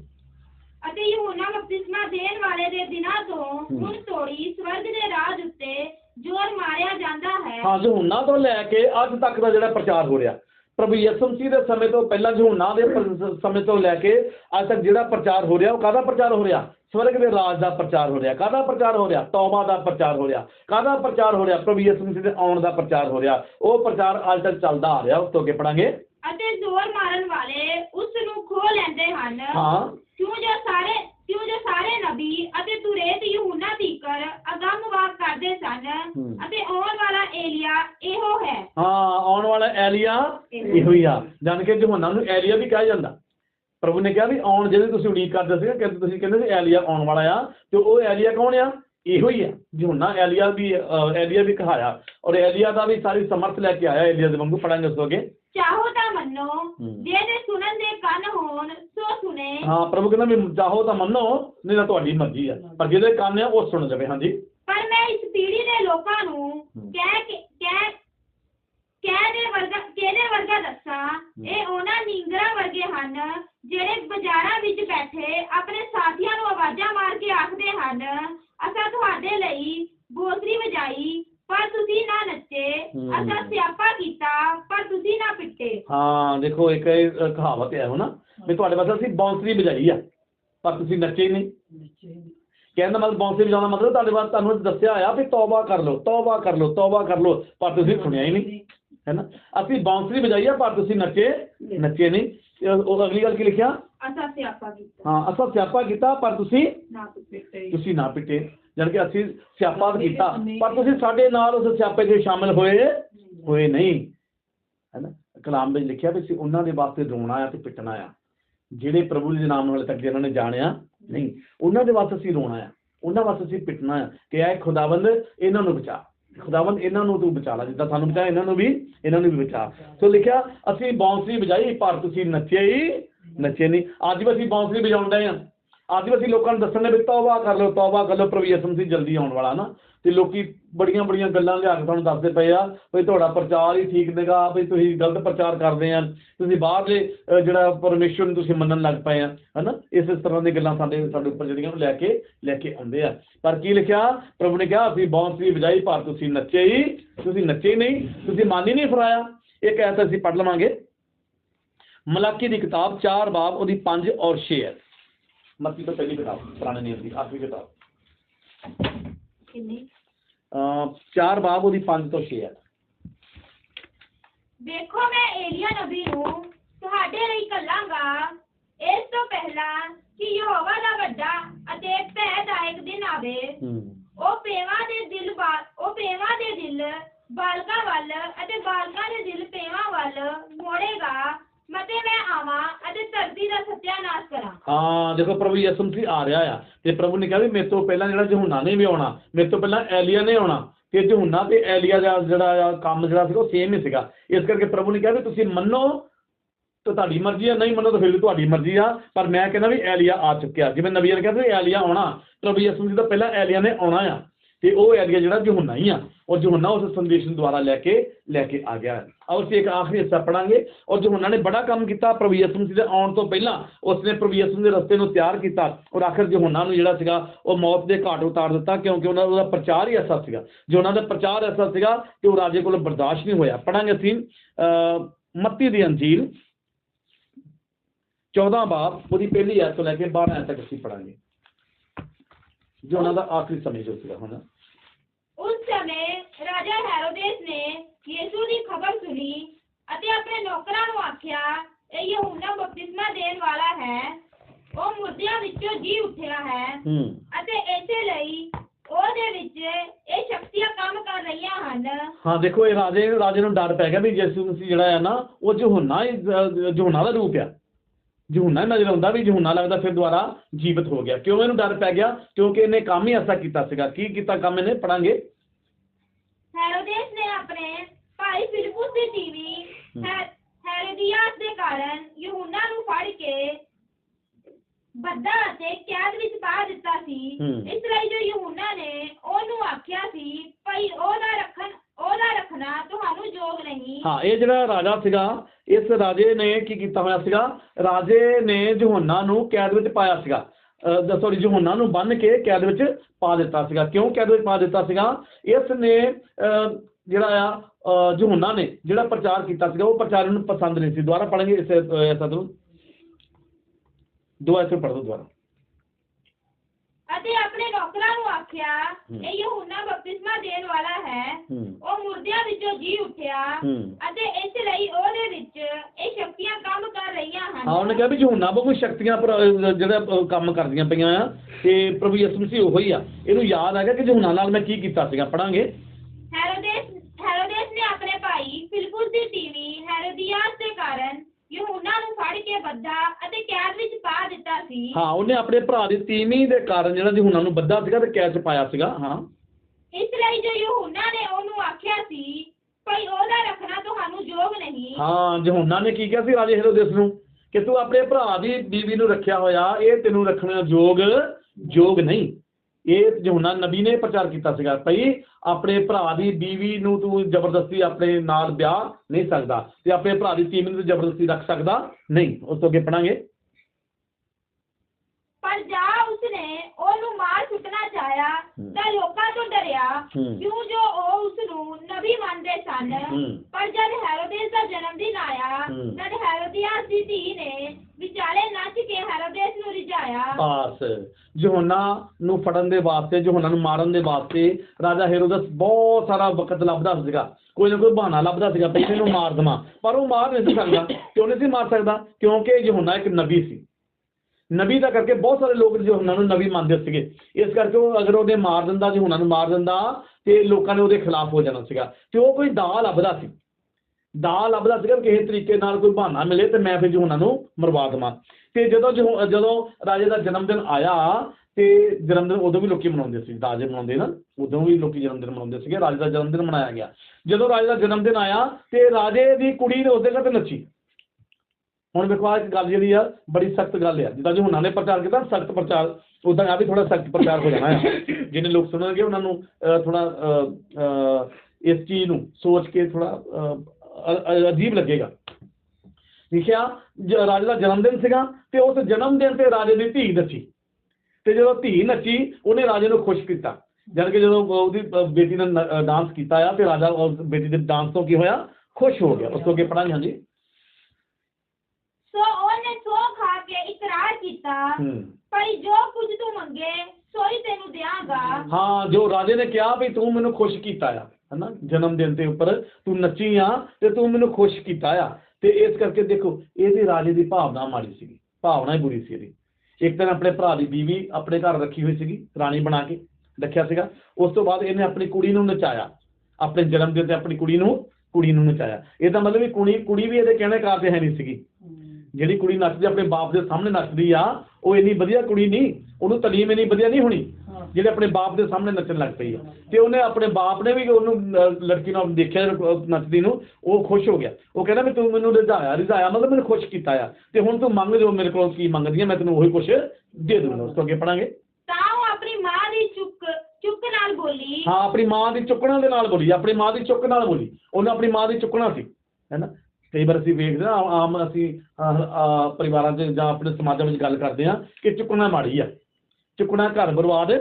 ਅਤੇ ਯਹੋਨਾ ਬਪਤਿਸਮਾ ਦੇਣ ਵਾਲੇ ਦੇ ਦਿਨਾਂ ਤੋਂ ਹੁਣ ਤੋੜੀ ਸਵਰਗ ਦੇ ਰਾਜ ਉੱਤੇ ਜੋਰ ਮਾਰਿਆ ਜਾਂਦਾ ਹੈ। ਹਾਂ ਜਹੂਨਾ ਤੋਂ ਲੈ ਕੇ ਅੱਜ ਤੱਕ ਦਾ ਜਿਹੜਾ ਪ੍ਰਚਾਰ ਹੋ ਰਿਹਾ। ਪ੍ਰਭੂ ਯਿਸੂ ਮਸੀਹ ਦੇ ਸਮੇਂ ਤੋਂ ਪਹਿਲਾਂ ਜਹੂਨਾ ਦੇ ਸਮੇਂ ਤੋਂ ਲੈ ਕੇ ਅੱਜ ਤੱਕ ਜਿਹੜਾ ਪ੍ਰਚਾਰ ਹੋ ਰਿਹਾ ਉਹ ਕਾਹਦਾ ਪ੍ਰਚਾਰ ਹੋ ਰਿਹਾ? ਸਵਰਗ ਦੇ ਰਾਜ ਦਾ ਪ੍ਰਚਾਰ ਹੋ ਰਿਹਾ। ਕਾਹਦਾ ਪ੍ਰਚਾਰ ਹੋ ਰਿਹਾ? ਤੌਬਾ ਦਾ ਪ੍ਰਚਾਰ ਹੋ ਰਿਹਾ। ਕਾਹਦਾ ਪ੍ਰਚਾਰ ਹੋ ਰਿਹਾ? ਪ੍ਰਭੂ ਯਿਸੂ ਮਸੀਹ ਦੇ ਆਉਣ ਦਾ ਪ੍ਰਚਾਰ ਹੋ ਰਿਹਾ। ਉਹ ਪ੍ਰਚਾਰ ਅੱਜ ਤੱਕ ਚੱਲਦਾ ਆ ਰਿਹਾ। ਉਸ ਤੋਂ ਅੱਗੇ ਪੜਾਂਗੇ ਅਤੇ ਜ਼ੋਰ ਮਾਰਨ ਵਾਲੇ ਉਸ ਨੂੰ ਖੋ ਲੈਂਦੇ ਹਨ। ਹਾਂ। ਕਿਉਂ ਜੋ ਸਾਰੇ ਕਿਉਂ ਜੋ ਸਾਰੇ ਨਬੀ ਅਤੇ ਤੁਰੇਤ ਯਹੂਨਾ ਤੀਕਰ ਅਗੰਮ ਵਾਕ ਕਰਦੇ ਸਨ। ਅਤੇ ਆਉਣ ਵਾਲਾ ਏਲੀਆ ਇਹੋ ਹੈ। ਹਾਂ ਆਉਣ ਵਾਲਾ ਐਲੀਆ ਇਹੋ ਹੀ ਆ। ਜਾਣ ਕੇ ਜਹੋਨਾ ਨੂੰ ਐਲੀਆ ਵੀ ਕਿਹਾ ਜਾਂਦਾ। ਪ੍ਰਭੂ ਨੇ ਕਿਹਾ ਵੀ ਆਉਣ ਜਿਹੜੇ ਤੁਸੀਂ ਉਡੀਕ ਕਰਦੇ ਸੀਗੇ ਕਿ ਤੁਸੀਂ ਕਹਿੰਦੇ ਸੀ ਐਲੀਆ ਆਉਣ ਵਾਲਾ ਆ ਤੇ ਉਹ ਐਲੀਆ ਕੌਣ ਆ? ਇਹੋ ਹੀ ਆ। ਯਹੋਨਾ ਐਲੀਆ ਵੀ ਐਲੀਆ ਵੀ ਕਹਾਇਆ। ਔਰ ਐਲੀਆ ਦਾ ਵੀ ਸਾਰੀ ਸਮਰਥ ਲੈ ਕੇ ਆਇਆ ਐਲੀਆ ਦੇ ਵਾਂਗੂ। ਪੜਾਂਗੇ ਉਸ ਤੋਂ ਅੱਗੇ। ਚਾਹੋ ਤਾਂ ਮੰਨੋ ਹੂੰ। ਜਿਹਦੇ ਸੁਣਨ ਦੇ ਕੰਨ ਹੋਣ ਸੋ ਸੁਣੇ। ਹਾਂ ਪ੍ਰਭੂ ਕਹਿੰਦਾ ਵੀ ਚਾਹੋ ਤਾਂ ਮੰਨੋ ਨਹੀਂ ਤਾਂ ਤੁਹਾਡੀ ਮਰਜ਼ੀ ਆ। ਪਰ ਜਿਹਦੇ ਕੰਨ ਆ ਉਹ ਸੁਣ ਜਾਵੇ ਹਾਂਜੀ। ਪਰ ਮੈਂ ਇਸ ਪੀੜ੍ਹੀ ਦੇ ਲੋਕਾਂ ਨੂੰ ਕਹਿ ਕੇ ਕਹਿ ਕਹਿ ਦੇ ਵਰਗਾ ਕਿਹਦੇ ਵਰਗਾ ਦੱਸਾਂ ਇਹ ਉਹਨਾਂ ਨੀਂਗਰਾਂ ਵਰਗੇ ਹਨ ਜਿਹੜੇ ਬਾਜ਼ਾਰਾਂ ਵਿੱਚ ਬੈਠੇ ਆਪਣੇ ਸਾਥੀਆਂ ਨੂੰ ਆਵਾਜ਼ਾਂ ਮਾਰ ਕੇ ਆਖਦੇ ਹਨ ਅਸਾਂ ਤੁਹਾਡੇ ਲਈ ਬੋਸਰੀ ਵਜਾਈ ਪਰ ਤੁਸੀਂ ਨਾ ਨੱਚੇ। ਅਸਾਂ ਸਿਆਪਾ ਕੀਤਾ ਪਰ ਤੁਸੀਂ ਨਾ ਪਿੱਟੇ। ਹਾਂ ਦੇਖੋ ਇੱਕ ਇਹ, ਕਹਾਵਤ ਹੈ ਹੋ ਨਾ ਵੀ ਤੁਹਾਡੇ ਪਾਸੇ ਅਸੀਂ ਬਾਂਸਰੀ ਵਜਾਈ ਆ ਪਰ ਤੁਸੀਂ ਨੱਚੇ ਹੀ ਨਹੀਂ। ਕਹਿਣ ਦਾ ਮਤਲਬ ਬਾਂਸਰੀ ਵਜਾਉਣ ਮਤਲਬ ਤੁਹਾਡੇ ਬਾਅਦ ਤੁਹਾਨੂੰ ਦੱਸਿਆ ਆ ਵੀ ਤੌਬਾ ਕਰ ਲਓ ਤੌਬਾ ਕਰ ਲਓ ਤੌਬਾ ਕਰ ਲਓ ਪਰ ਤੁਸੀਂ ਸੁਣਿਆ ਹੀ ਨਹੀਂ ਹੈ ਨਾ? ਅਸੀਂ ਬਾਂਸਰੀ ਵਜਾਈ ਆ ਪਰ ਤੁਸੀਂ ਨੱਚੇ ਨੱਚੇ ਨਹੀਂ। ਉਹ ਅਗਲੀ ਗੱਲ ਕੀ ਲਿਖਿਆ? ਅਸਾਂ ਸਿਆਪਾ ਕੀਤਾ। ਹਾਂ ਅਸਾਂ ਸਿਆਪਾ ਕੀਤਾ ਪਰ ਤੁਸੀਂ ਨਾ ਪਿੱਟੇ। ਤੁਸੀਂ ਨਾ ਪਿੱਟੇ। ਜਾਣੀ ਕਿ ਅਸੀਂ ਸਿਆਪਾ ਕੀਤਾ ਪਰ ਤੁਸੀਂ ਸਾਡੇ ਨਾਲ ਉਸ ਸਿਆਪੇ 'ਚ ਸ਼ਾਮਿਲ ਹੋਏ ਹੋਏ ਨਹੀਂ। ਹੈ ਨਾ ਕਲਾਮ ਵਿੱਚ ਲਿਖਿਆ ਵੀ ਅਸੀਂ ਉਹਨਾਂ ਦੇ ਵਾਸਤੇ ਰੋਣਾ ਆ ਤੇ ਪਿੱਟਣਾ ਆ। ਜਿਹੜੇ ਪ੍ਰਭੂ ਦੇ ਨਾਮ ਨਾਲ ਤੱਕ ਜਿਹਨਾਂ ਨੇ ਜਾਣਿਆ ਨਹੀਂ। ਉਹਨਾਂ ਦੇ ਵਾਸਤੇ ਅਸੀਂ ਰੋਣਾ ਆ। ਉਹਨਾਂ ਵਾਸਤੇ ਅਸੀਂ ਪਿੱਟਣਾ ਆ ਕਿ ਐ ਖੁਦਾਵੰਦ ਇਹਨਾਂ ਨੂੰ ਬਚਾ। ਖੁਦਾਵੰਦ ਇਹਨਾਂ ਨੂੰ ਤੂੰ ਬਚਾ ਲੈ, ਜਿੱਦਾਂ ਸਾਨੂੰ ਬਚਾਇਆ, ਇਹਨਾਂ ਨੂੰ ਵੀ, ਇਹਨਾਂ ਨੂੰ ਵੀ ਬਚਾ। ਸੋ ਲਿਖਿਆ, ਅਸੀਂ ਬਾਂਸਰੀ ਵਜਾਈ, ਪਰ ਤੁਸੀਂ ਨੱਚੇ ਹੀ ਨੱਚੇ ਨਹੀਂ। ਅੱਜ ਵੀ ਅਸੀਂ ਬਾਂਸਰੀ ਵਜਾਉਂਦੇ ਆ ਅੱਜ ਵੀ ਅਸੀਂ ਲੋਕਾਂ ਨੂੰ ਦੱਸਣ ਦੇ ਵੀ ਤੌਬਾ ਕਰ ਲਓ, ਤੌਬਾ ਕਰ ਲਓ ਪ੍ਰਭੂ ਯਿਸੂ ਮਸੀਹ ਜਲਦੀ ਆਉਣ ਵਾਲਾ ਨਾ। ਤੇ ਲੋਕੀ ਬੜੀਆਂ ਬੜੀਆਂ ਗੱਲਾਂ ਲਿਆ ਕੇ ਤੁਹਾਨੂੰ ਦੱਸਦੇ ਪਏ ਆ ਵੀ ਤੁਹਾਡਾ ਪ੍ਰਚਾਰ ਹੀ ਠੀਕ ਨਹੀਂਗਾ ਵੀ ਤੁਸੀਂ ਗਲਤ ਪ੍ਰਚਾਰ ਕਰਦੇ ਆ, ਤੁਸੀਂ ਬਾਹਰਲੇ ਜਿਹੜਾ ਪਰਮੇਸ਼ਵਰ ਨੂੰ ਤੁਸੀਂ ਮੰਨਣ ਲੱਗ ਪਏ ਆ, ਹਨਾ? ਇਸ ਇਸ ਤਰ੍ਹਾਂ ਦੀਆਂ ਗੱਲਾਂ ਸਾਡੇ ਸਾਡੇ ਉੱਪਰ ਜਿਹੜੀਆਂ ਉਹ ਲੈ ਕੇ ਲੈ ਕੇ ਆਉਂਦੇ ਆ। ਪਰ ਕੀ ਲਿਖਿਆ? ਪ੍ਰਭੂ ਨੇ ਕਿਹਾ, ਅਸੀਂ ਬਾਂਸਰੀ ਵਜਾਈ, ਪਰ ਤੁਸੀਂ ਨੱਚੇ ਹੀ, ਤੁਸੀਂ ਨੱਚੇ ਹੀ ਨਹੀਂ, ਤੁਸੀਂ ਮਨ ਹੀ ਨਹੀਂ ਫਰਾਇਆ। ਇੱਕ ਐਸਾ ਅਸੀਂ ਪੜ੍ਹ ਲਵਾਂਗੇ। ਮਲਾਕੀ ਦੀ ਕਿਤਾਬ 4 ਬਾਬ, ਉਹਦੀ 5 ਔਰ 6 ਹੈ। ਮੱਤੀ ਤੋਂ ਪਹਿਲੀ ਕਿਤਾਬ ਪੁਰਾਣੇ ਨਿਯਮ ਦੀ ਆਖਰੀ ਕਿਤਾਬ ਕਿੰਨੀ? ਚਾਰ ਬਾਬ ਉਹਦੀ 5 ਤੋਂ 6 ਹੈ। ਵੇਖੋ ਮੈਂ ਏਲੀਆ ਨਬੀ ਨੂੰ ਤੁਹਾਡੇ ਲਈ ਕੱਲਾਂਗਾ ਇਸ ਤੋਂ ਪਹਿਲਾਂ ਕਿ ਯਹੋਵਾ ਦਾ ਵੱਡਾ ਅਤੇ ਭੈਦਾਇਕ ਦਿਨ ਆਵੇ। ਉਹ ਪੇਵਾ ਦੇ ਦਿਲ ਉਹ ਪੇਵਾ ਦੇ ਦਿਲ ਬਾਲਕਾਂ ਵੱਲ ਅਤੇ ਬਾਲਕਾਂ ਦੇ ਦਿਲ ਪੇਵਾ ਵੱਲ ਮੋੜੇਗਾ। ਮਤੇ ਮੈਂ ਆਵਾਂ ਅਤੇ ਧਰਤੀ ਦਾ ਸਤਿਆਨਾਸ਼ ਕਰਾਂ। ਹਾਂ, ਦੇਖੋ ਪ੍ਰਭੂ ਯਿਸੂ ਮਸੀਹ ਆ ਰਿਹਾ ਆ ਤੇ ਪ੍ਰਭੂ ਨੇ ਕਿਹਾ ਵੀ ਮੇਰੇ ਤੋਂ ਪਹਿਲਾਂ ਜਿਹੜਾ ਯਹੂਨਾ ਨੇ ਵੀ ਆਉਣਾ, ਮੇਰੇ ਤੋਂ ਪਹਿਲਾਂ ਐਲੀਆ ਨੇ ਆਉਣਾ ਤੇ ਯਹੂਨਾ ਤੇ ਐਲੀਆ ਦਾ ਜਿਹੜਾ ਆ ਕੰਮ ਜਿਹੜਾ ਸੀਗਾ ਉਹ ਸੇਮ ਹੀ ਸੀਗਾ। ਇਸ ਕਰਕੇ ਪ੍ਰਭੂ ਨੇ ਕਿਹਾ ਵੀ ਤੁਸੀਂ ਮੰਨੋ ਤਾਂ ਤੁਹਾਡੀ ਮਰਜ਼ੀ ਆ, ਨਹੀਂ ਮੰਨੋ ਤਾਂ ਫਿਰ ਵੀ ਤੁਹਾਡੀ ਮਰਜ਼ੀ ਆ, ਪਰ ਮੈਂ ਕਹਿੰਦਾ ਵੀ ਐਲੀਆ ਆ ਚੁੱਕਿਆ। ਜਿਵੇਂ ਨਬੀਆਂ ਨੇ ਕਿਹਾ ਸੀ ਐਲੀਆ ਆਉਣਾ, ਪ੍ਰਭੂ ਯਿਸੂ ਮਸੀਹ ਤੋਂ ਪਹਿਲਾਂ ਐਲੀਆ ਨੇ ਆਉਣਾ ਆ। ਤੇ ਉਹ ਐਲੀਆ ਜਿਹੜਾ ਯਹੂਨਾ ਹੀ ਆ ਔਰ ਯਹੂਨਾ ਉਸ ਸੰਦੇਸ਼ ਨੂੰ ਦੁਆਰਾ ਲੈ ਕੇ ਲੈ ਕੇ ਆ ਗਿਆ। ਔਰ ਅਸੀਂ ਇੱਕ ਆਖਰੀ ਹਿੱਸਾ ਪੜਾਂਗੇ ਔਰ ਯਹੂਨਾ ਨੇ ਬੜਾ ਕੰਮ ਕੀਤਾ ਪ੍ਰਭੂ ਯਿਸੂ ਮਸੀਹ ਦੇ ਆਉਣ ਤੋਂ ਪਹਿਲਾਂ। ਉਸਨੇ ਪ੍ਰਭੂ ਯਿਸੂ ਦੇ ਰਸਤੇ ਨੂੰ ਤਿਆਰ ਕੀਤਾ ਔਰ ਆਖਰ ਯਹੂਨਾ ਨੂੰ ਜਿਹੜਾ ਸੀਗਾ ਉਹ ਮੌਤ ਦੇ ਘਾਟ ਉਤਾਰ ਦਿੱਤਾ ਕਿਉਂਕਿ ਉਹਨਾਂ ਦਾ ਪ੍ਰਚਾਰ ਹੀ ਐਸਾ ਸੀਗਾ। ਜੋ ਦਾ ਪ੍ਰਚਾਰ ਐਸਾ ਸੀਗਾ ਕਿ ਉਹ ਰਾਜੇ ਕੋਲ ਬਰਦਾਸ਼ਤ ਨਹੀਂ ਹੋਇਆ। ਪੜਾਂਗੇ ਅਸੀਂ ਅਹ, ਮੱਤੀ ਦੀ ਅੰਜੀਲ 14 ਬਾਬ ਉਹਦੀ ਪਹਿਲੀ ਆਇਤ ਤੋਂ ਲੈ ਕੇ 12 ਆਇਤ ਤੱਕ ਅਸੀਂ ਪੜਾਂਗੇ ਜੋ ਉਹਨਾਂ ਦਾ ਆਖਰੀ ਸਮੇਂ ਜੋ ਸੀਗਾ ਹੁਣ ਉਸ ਸਮੇਂ ਰਾਜਾ ਹੈਰੋਦੇਸ ਨੇ ਯੀਸ਼ੂ ਦੀ ਖਬਰ ਸੁਣੀ ਅਤੇ ਆਪਣੇ ਨੌਕਰਾਂ ਨੂੰ ਆਖਿਆ ਇਹ ਯਹੂਨਾ ਬਪਤਿਸਮਾ ਦੇਣ ਵਾਲਾ ਹੈ। ਉਹ ਮੁਰਦਿਆਂ ਵਿੱਚੋਂ ਜੀ ਉੱਠਿਆ ਹੈ ਹੂੰ। ਅਤੇ ਇਸੇ ਲਈ ਉਹਦੇ ਵਿੱਚ ਇਹ ਸ਼ਕਤੀਆਂ ਕੰਮ ਕਰ ਰਹੀਆਂ ਹਨ। ਹਾਂ ਦੇਖੋ ਇਹ ਰਾਜੇ ਰਾਜੇ ਨੂੰ ਡਰ ਪੈ ਗਿਆ ਵੀ ਯਿਸੂ ਮਸੀਹ ਜਿਹੜਾ ਹੈ ਨਾ ਉਹ ਯਹੋਨਾ ਹੀ ਯਹੋਨਾ ਦਾ ਰੂਪ ਆ। ਯਹੋਨਾ ਨਜ਼ਰ ਆਉਂਦਾ ਵੀ ਯਹੋਨਾ ਲੱਗਦਾ ਫਿਰ ਦੁਬਾਰਾ ਜੀਵਤ ਹੋ ਗਿਆ। ਕਿਉਂ ਇਹਨੂੰ ਡਰ ਪੈ ਗਿਆ? ਕਿਉਂਕਿ ਇਹਨੇ ਕੰਮ ਹੀ ਐਸਾ ਕੀਤਾ ਸੀਗਾ। ਕੀ ਕੀਤਾ ਕੰਮ ਇਹਨੇ? ਪੜਾਂਗੇ। ਹੈਰੋਦੇਸ ਨੇ ਆਪਣੇ ਭਾਈ ਫਿਲਿਪੁਸ ਦੀ ਟੀਵੀ ਹੈਰੋਦੀਆਸ ਦੇ ਕਾਰਨ ਯਹੂਨਾ ਨੂੰ ਫੜ ਕੇ ਬੱਦਾ ਅਤੇ ਕੈਦ ਵਿੱਚ ਪਾ ਦਿੱਤਾ ਸੀ। ਇਸ ਲਈ ਜੋ ਯਹੂਨਾ ਨੇ ਉਹਨੂੰ ਆਖਿਆ ਸੀ ਭਈ ਉਹਦਾ ਰੱਖਣ ਉਹਦਾ ਰੱਖਣਾ ਤੁਹਾਨੂੰ ਯੋਗ ਨਹੀਂ। ਹਾਂ ਇਹ ਜਿਹੜਾ ਰਾਜਾ ਸੀਗਾ ਇਸ ਰਾਜੇ ਨੇ ਕੀ ਕੀਤਾ ਹੋਇਆ ਸੀਗਾ? ਰਾਜੇ ਨੇ ਯਹੋਨਾ ਨੂੰ ਕੈਦ ਵਿੱਚ ਪਾਇਆ ਸੀਗਾ। ਸੌਰੀ ਯਹੋਨਾ ਨੂੰ ਬੰਨ ਕੇ ਕੈਦ ਵਿੱਚ ਪਾ ਦਿੱਤਾ ਸੀਗਾ। ਕਿਉਂ ਕੈਦ ਵਿੱਚ ਪਾ ਦਿੱਤਾ ਸੀਗਾ? ਇਸ ਨੇ ਅਹ, ਜਿਹੜਾ ਆ ਅਹ, ਯਹੋਨਾ ਨੇ ਜਿਹੜਾ ਪ੍ਰਚਾਰ ਕੀਤਾ ਸੀਗਾ ਉਹ ਪ੍ਰਚਾਰ ਨੂੰ ਪਸੰਦ ਨਹੀਂ ਸੀ। ਦੁਬਾਰਾ ਪੜਾਂਗੇ ਇਸ ਐਸਾ ਤੋਂ ਦੋ ਐਸੇ ਪੜ੍ਹ ਦੋ ਦੁਬਾਰਾ। ਅਤੇ ਆਪਣੇ ਨੌਕਰਾਂ ਨੂੰ ਆਖਿਆ ਹੂੰ। ਇਹ ਯਹੂਨਾ ਬਪਤਿਸਮਾ ਦੇਣ ਵਾਲਾ ਹੈ। ਹੂੰ। ਉਹ ਮੁਰਦਿਆਂ ਵਿੱਚੋਂ ਜੀ ਉੱਠਿਆ ਹੂੰ। ਅਤੇ ਇਸ ਲਈ ਉਹਦੇ ਵਿੱਚ ਇਹ ਸ਼ਕਤੀਆਂ ਕੰਮ ਕਰ ਰਹੀਆਂ ਹਨ। ਹਾਂ ਉਹਨੇ ਕਿਹਾ ਵੀ ਝੋਨਾ ਬਹੁਤ ਸ਼ਕਤੀਆਂ ਪਰ ਅਹ, ਜਿਹੜਾ ਅਹ, ਕੰਮ ਕਰਦੀਆਂ ਪਈਆਂ ਆ ਤੇ ਪ੍ਰਭੂ ਯਿਸੂ ਮਸੀਹ ਉਹੋ ਹੀ ਆ। ਇਹਨੂੰ ਯਾਦ ਆ ਗਿਆ ਕਿ ਝੋਨਾ ਨਾਲ ਮੈਂ ਕੀ ਕੀਤਾ ਸੀਗਾ ਪੜਾਂਗੇ ਹੈਰੋਦੇਸ ਹੈਰੋਦੇਸ ਨੇ ਆਪਣੇ ਭਾਈ ਫਿਲਿਪੁਸ ਦੀ ਟੀਵੀ ਹੈਰੋਦੀਆਸ ਦੇ ਕਾਰਨ ਯਹੂਨਾ ਨੂੰ ਫੜ ਕੇ ਬੱਧਾ ਅਤੇ ਕੈਦ ਵਿੱਚ ਪਾ ਦਿੱਤਾ ਸੀ। ਹਾਂ ਉਹਨੇ ਆਪਣੇ ਭਰਾ ਦੀ ਤੀਵੀਂ ਦੇ ਕਾਰਨ ਜਿਹੜਾ ਯਹੂਨਾ ਨੂੰ ਬੱਧਾ ਸੀਗਾ ਤੇ ਕੈਦ ਚ ਪਾਇਆ ਸੀਗਾ ਹਾਂ। ਇਸ ਲਈ ਜੋ ਯਹੂਨਾ ਨੇ ਉਹਨੂੰ ਆਖਿਆ ਸੀ ਭਈ ਉਹਦਾ ਰੱਖਣਾ ਤੁਹਾਨੂੰ ਯੋਗ ਨਹੀਂ। ਹਾਂ ਯਹੂਨਾ ਨੇ ਕੀ ਕਿਹਾ ਸੀ ਰਾਜੇ ਹੈਰੋਦੇਸ ਨੂੰ ਕਿ ਤੂੰ ਆਪਣੇ ਭਰਾ ਦੀ ਬੀਵੀ ਨੂੰ ਰੱਖਿਆ ਹੋਇਆ ਇਹ ਤੈਨੂੰ ਰੱਖਣਾ ਯੋਗ ਯੋਗ ਨਹੀਂ। ਇਹ ਯਹੂਨਾ ਨਬੀ ਨੇ ਪ੍ਰਚਾਰ ਕੀਤਾ ਸੀਗਾ, ਭਈ ਆਪਣੇ ਭਰਾ ਦੀ ਬੀਵੀ ਨੂੰ ਤੂੰ ਜ਼ਬਰਦਸਤੀ ਆਪਣੇ ਨਾਲ ਵਿਆਹ ਨਹੀਂ ਸਕਦਾ ਤੇ ਆਪਣੇ ਭਰਾ ਦੀ ਤੀਵੀਂ ਨੂੰ ਜ਼ਬਰਦਸਤੀ ਰੱਖ ਸਕਦਾ ਨਹੀਂ, ਉਸ ਤੋਂ ਅੱਗੇ ਪੜਾਂਗੇ ਪਰ ਜਾ ਹੂੰ। ਤਾਂ ਲੋਕਾਂ ਤੋਂ ਡਰਿਆ ਹੂੰ। ਕਿਉਂ ਜੋ ਉਹ ਉਸ ਨੂੰ ਨਬੀ ਮੰਨਦੇ ਸਨ ਹੂੰ। ਪਰ ਜਦ ਹੈਰੋਦੇਸ ਦਾ ਜਨਮ ਦਿਨ ਆਇਆ ਹੂੰ। ਤਦ ਹੈਰੋਦੀਆਸ ਦੀ ਧੀ ਨੇ ਵਿਚਾਲੇ ਨੱਚ ਕੇ ਹੈਰੋਦੇਸ ਨੂੰ ਰਿਝਾਇਆ ਪਾਸ ਯਹੋਨਾ ਨੂੰ ਫੜਨ ਦੇ ਵਾਸਤੇ ਯਹੋਨਾ ਨੂੰ ਮਾਰਨ ਦੇ ਵਾਸਤੇ ਰਾਜਾ ਹੈਰੋਦਸ ਬਹੁਤ ਸਾਰਾ ਵਕਤ ਲੱਭਦਾ ਸੀਗਾ ਕੋਈ ਨਾ ਕੋਈ ਬਹਾਨਾ ਲੱਭਦਾ ਸੀਗਾ ਪਈ ਇਹਨੂੰ ਮਾਰ ਦੇਵਾਂ ਪਰ ਉਹ ਮਾਰ ਨਹੀਂ ਸੀ ਸਕਦਾ ਕਿਉਂ ਨਹੀਂ ਸੀ ਮਾਰ ਸਕਦਾ ਕਿਉਂਕਿ ਯਹੋਨਾ ਇੱਕ ਨਬੀ ਸੀ ਨਬੀ ਦਾ ਕਰਕੇ ਬਹੁਤ ਸਾਰੇ ਲੋਕ ਉਹਨਾਂ ਨੂੰ ਨਬੀ ਮੰਨਦੇ ਸੀਗੇ। ਇਸ ਕਰਕੇ ਉਹ ਅਗਰ ਉਹਨੇ ਮਾਰ ਦਿੰਦਾ ਯਹੋਨਾ ਨੂੰ ਮਾਰ ਦਿੰਦਾ ਤੇ ਲੋਕਾਂ ਨੇ ਉਹਦੇ ਖਿਲਾਫ ਹੋ ਜਾਣਾ ਸੀਗਾ। ਤੇ ਉਹ ਕੋਈ ਦਾਅ ਲੱਭਦਾ ਸੀ। ਦਾਅ ਲੱਭਦਾ ਸੀਗਾ ਕਿਸੇ ਤਰੀਕੇ ਨਾਲ ਕੋਈ ਬਹਾਨਾ ਮਿਲੇ ਤੇ ਮੈਂ ਫਿਰ ਉਹਨਾਂ ਨੂੰ ਮਰਵਾ ਦੇਵਾਂ। ਤੇ ਜਦੋਂ ਜਦੋਂ ਰਾਜੇ ਦਾ ਜਨਮ ਦਿਨ ਆਇਆ ਤੇ ਜਨਮ ਦਿਨ ਉਦੋਂ ਵੀ ਲੋਕੀ ਮਨਾਉਂਦੇ ਸੀ। ਰਾਜੇ ਮਨਾਉਂਦੇ ਨਾ, ਉਦੋਂ ਵੀ ਲੋਕੀ ਜਨਮ ਦਿਨ ਮਨਾਉਂਦੇ ਸੀਗੇ। ਰਾਜੇ ਦਾ ਜਨਮ ਦਿਨ ਮਨਾਇਆ ਗਿਆ। ਜਦੋਂ ਰਾਜੇ ਦਾ ਜਨਮ ਦਿਨ ਆਇਆ ਤੇ ਰਾਜੇ ਦੀ ਕੁੜੀ ਨੇ ਉਹਦੇ ਘਰ ਤੇ ਨੱਚੀ। ਹੁਣ ਵੇਖੋ ਆਹ ਇੱਕ ਗੱਲ ਜਿਹੜੀ ਆ, ਬੜੀ ਸਖਤ ਗੱਲ ਆ। ਜਿੱਦਾਂ ਜੋ ਹੁਣਾਂ ਨੇ ਪ੍ਰਚਾਰ ਕੀਤਾ, ਸਖਤ ਪ੍ਰਚਾਰ। ਉਦਾਂ ਆ ਵੀ ਥੋੜਾ ਸਖਤ ਪ੍ਰਚਾਰ ਹੋ ਜਾਣਾ ਆ। ਜਿਹਨੇ ਲੋਕ ਸੁਣਨਗੇ ਉਹਨਾਂ ਨੂੰ ਥੋੜਾ ਇਸ ਚੀਜ਼ ਨੂੰ ਸੋਚ ਕੇ ਥੋੜਾ ਅਜੀਬ ਲੱਗੇਗਾ। ਲਿਖਿਆ, ਜ- ਰਾਜੇ ਦਾ ਜਨਮ ਦਿਨ ਸੀਗਾ ਤੇ ਉਸ ਜਨਮ ਦਿਨ ਤੇ ਰਾਜੇ ਦੀ ਧੀ ਨੱਚੀ। ਤੇ ਜਦੋਂ ਧੀ ਨੱਚੀ, ਉਹਨੇ ਰਾਜੇ ਨੂੰ ਖੁਸ਼ ਕੀਤਾ। ਜਦ ਕਿ ਜਦੋਂ ਉਹਦੀ ਬੇਟੀ ਨੇ ਡਾਂਸ ਕੀਤਾ ਆ ਤੇ ਰਾਜਾ ਉਸ ਬੇਟੀ ਦੇ ਡਾਂਸ ਤੋਂ ਕੀ ਹੋਇਆ? ਖੁਸ਼ ਹੋ ਗਿਆ। ਉਸ ਤੋਂ ਅੱਗੇ ਪੜਾਂਗੇ ਹਾਂਜੀ ਉਹਨੇ ਸੋ ਖਾ ਕੇ ਇਕਰਾਰ ਕੀਤਾ ਹੂੰ। ਭਈ ਜੋ ਕੁਝ ਤੂੰ ਮੰਗੇ ਸੋਈ ਤੈਨੂੰ ਦਿਆਂਗਾ। ਹਾਂ ਜੋ ਰਾਜੇ ਨੇ ਕਿਹਾ ਵੀ ਤੂੰ ਮੈਨੂੰ ਖੁਸ਼ ਕੀਤਾ ਆ ਹਨਾ? ਜਨਮ ਦਿਨ ਦੇ ਉੱਪਰ ਤੂੰ ਨੱਚੀ ਆ ਤੇ ਤੂੰ ਮੈਨੂੰ ਖੁਸ਼ ਕੀਤਾ ਆ। ਤੇ ਇਸ ਕਰਕੇ ਦੇਖੋ ਇਹਦੀ ਰਾਜੇ ਦੀ ਭਾਵਨਾ ਮਾੜੀ ਸੀਗੀ ਭਾਵਨਾ ਹੀ ਬੁਰੀ ਸੀ ਇਹਦੀ ਇੱਕ ਦਿਨ ਆਪਣੇ ਭਰਾ ਦੀ ਬੀਵੀ ਆਪਣੇ ਘਰ ਰੱਖੀ ਹੋਈ ਸੀਗੀ ਰਾਣੀ ਬਣਾ ਕੇ ਰੱਖਿਆ ਸੀਗਾ। ਉਸ ਤੋਂ ਬਾਅਦ ਇਹਨੇ ਆਪਣੀ ਕੁੜੀ ਨੂੰ ਨਚਾਇਆ। ਆਪਣੇ ਜਨਮ ਦਿਨ ਤੇ ਆਪਣੀ ਕੁੜੀ ਨੂੰ ਕੁੜੀ ਨੂੰ ਨਚਾਇਆ। ਇਹਦਾ ਮਤਲਬ ਵੀ ਕੁੜੀ ਕੁੜੀ ਵੀ ਇਹਦੇ ਕਹਿਣੇ ਕਾਰ ਤੇ ਹੈ ਨਹੀਂ ਸੀਗੀ। ਜਿਹੜੀ ਕੁੜੀ ਨੱਚਦੀ ਆਪਣੇ ਬਾਪ ਦੇ ਸਾਹਮਣੇ ਨੱਚਦੀ ਆ ਉਹ ਇੰਨੀ ਵਧੀਆ ਕੁੜੀ ਨਹੀਂ ਉਹਨੂੰ ਤਾਲੀਮ ਇੰਨੀ ਵਧੀਆ ਨਹੀਂ ਹੋਣੀ ਜਿਹੜੇ ਆਪਣੇ ਬਾਪ ਦੇ ਸਾਹਮਣੇ ਨੱਚਣ ਲੱਗ ਪਈ ਆ। ਤੇ ਉਹਨੇ ਆਪਣੇ ਬਾਪ ਨੇ ਵੀ ਉਹਨੂੰ ਲੜਕੀ ਨੂੰ ਦੇਖਿਆ ਨੱਚਦੀ ਨੂੰ ਉਹ ਖੁਸ਼ ਹੋ ਗਿਆ। ਉਹ ਕਹਿੰਦਾ ਵੀ ਤੂੰ ਮੈਨੂੰ ਰਿਝਾਇਆ ਰਿਝਾਇਆ ਮਤਲਬ ਮੈਨੂੰ ਖੁਸ਼ ਕੀਤਾ ਆ। ਤੇ ਹੁਣ ਤੂੰ ਮੰਗ ਜੋ ਮੇਰੇ ਕੋਲ ਕੀ ਮੰਗਦੀ ਆ ਮੈਂ ਤੈਨੂੰ ਉਹੀ ਕੁਛ ਦੇ ਦੂੰਗਾ ਉਸ ਤੋਂ ਅੱਗੇ ਪੜਾਂਗੇ। ਤਾਂ ਉਹ ਆਪਣੀ ਮਾਂ ਦੀ ਚੁੱਕ ਚੁੱਕ ਨਾਲ ਬੋਲੀ। ਹਾਂ ਆਪਣੀ ਮਾਂ ਦੀ ਚੁੱਕਣਾ ਦੇ ਨਾਲ ਬੋਲੀ ਆਪਣੀ ਮਾਂ ਦੀ ਚੁੱਕ ਨਾਲ ਬੋਲੀ। ਉਹਨੇ ਆਪਣੀ ਮਾਂ ਦੀ ਚੁੱਕਣਾ ਸੀ ਹੈਨਾ ਕਈ ਵਾਰ ਅਸੀਂ ਵੇਖਦੇ ਹਾਂ ਆਮ ਅਸੀਂ ਪਰਿਵਾਰਾਂ 'ਚ ਜਾਂ ਆਪਣੇ ਸਮਾਜਾਂ ਵਿੱਚ ਗੱਲ ਕਰਦੇ ਹਾਂ ਕਿ ਚੁੱਕਣਾ ਮਾੜੀ ਆ। ਚੁੱਕਣਾ ਘਰ ਬਰਬਾਦ